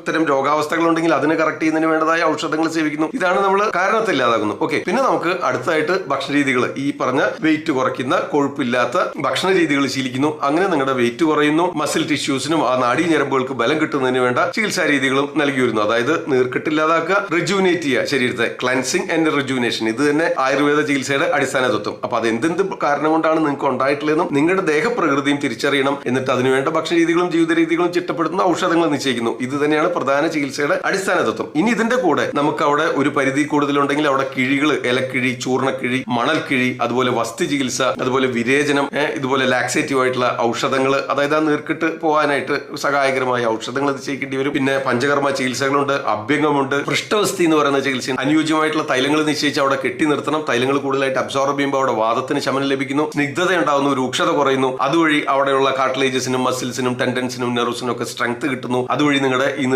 ഇത്തരം രോഗാവസ്ഥകൾ ഉണ്ടെങ്കിൽ അതിനെ കറക്റ്റ് ചെയ്യുന്നതിന് വേണ്ടതായ ഔഷധങ്ങൾ സേവിക്കുന്നു. ഇതാണ് നമ്മൾ കാരണത്തില്ലാതാകുന്നു ഓക്കെ പിന്നെ നമുക്ക് അടുത്തായിട്ട് ഭക്ഷണ രീതികൾ ഈ പറഞ്ഞ വെയിറ്റ് കുറയ്ക്കുന്ന കൊഴുപ്പില്ലാത്ത ഭക്ഷണ രീതികൾ ശീലിക്കുന്നു. അങ്ങനെ നിങ്ങളുടെ വെയിറ്റ് കുറയുന്നു. മസിൽ ടിഷ്യൂസിനും ആ നാഡീ ഞരമ്പുകൾക്ക് ബലം കിട്ടുന്നതിന് വേണ്ട ചികിത്സാ രീതികളും നൽകി വരുന്നു അതായത് നീർക്കെട്ടില്ലാതാക്കുക റിജുവിനേറ്റ് ചെയ്യുക ശരീരത്തെ. ക്ലൻസിങ് ആൻഡ് റിജുവിനേഷൻ ഇത് തന്നെ ആയുർവേദ ചികിത്സയുടെ അടിസ്ഥാന തത്വം. അപ്പൊ അത് എന്തെന്ത് കാരണം കൊണ്ടാണ് നിങ്ങൾക്ക് ഉണ്ടായിട്ടുള്ളതെന്നും നിങ്ങളുടെ ദേഹപ്രകൃതിയും തിരിച്ചറിയണം. എന്നിട്ട് അതിനുവേണ്ട ഭക്ഷണ രീതികളും ജീവിത രീതികളും ചിട്ടപ്പെടുത്തുന്ന ഔഷധങ്ങൾ നിശ്ചയിക്കുന്നു. ഇത് തന്നെയാണ് പ്രധാന ചികിത്സയുടെ അടിസ്ഥാന തത്വം. ഇനി ഇതിന്റെ കൂടെ നമുക്ക് അവിടെ ഒരു പരിധി കൂടുതലുണ്ടെങ്കിൽ അവിടെ കിഴികൾ ഇലക്കിഴി ചൂർണക്കിഴി മണൽക്കിഴി അതുപോലെ വസ്തു ചികിത്സ അതുപോലെ വിരേചനം ഇതുപോലെ ലാക്സേറ്റീവ് ആയിട്ടുള്ള ഔഷധങ്ങൾ അതായത് ആ നീർക്കിട്ട് പോകാനായിട്ട് സഹായകരമായ ഔഷധങ്ങൾ നിശ്ചയിക്കേണ്ടി വരും. പിന്നെ പഞ്ചകർമ്മ ചികിത്സകളുണ്ട് അഭ്യംഗമുണ്ട്. പൃഷ്ഠവസ്തി എന്ന് പറയുന്ന ചികിത്സ അനുയോജ്യമായിട്ടുള്ള തൈലങ്ങൾ നിശ്ചയിച്ച് അവിടെ കെട്ടി നിർത്തണം. തൈലങ്ങൾ കൂടുതലായിട്ട് അബ്സോർബ് ചെയ്യുമ്പോൾ അവിടെ വാദത്തിന് ശമനം ലഭിക്കുന്നു. സ്നിഗ്ധത ഉണ്ടാകുന്നു രൂക്ഷത കുറയുന്നു. അതുവഴി അവിടെയുള്ള കാർട്ടിലേജസിനും മസിൽസിനും ടെൻഡൻസിനും നെർവ്സിനും ഒക്കെ സ്ട്രെങ്ത് കിട്ടുന്നു. അതുവഴി നിങ്ങളുടെ ഈ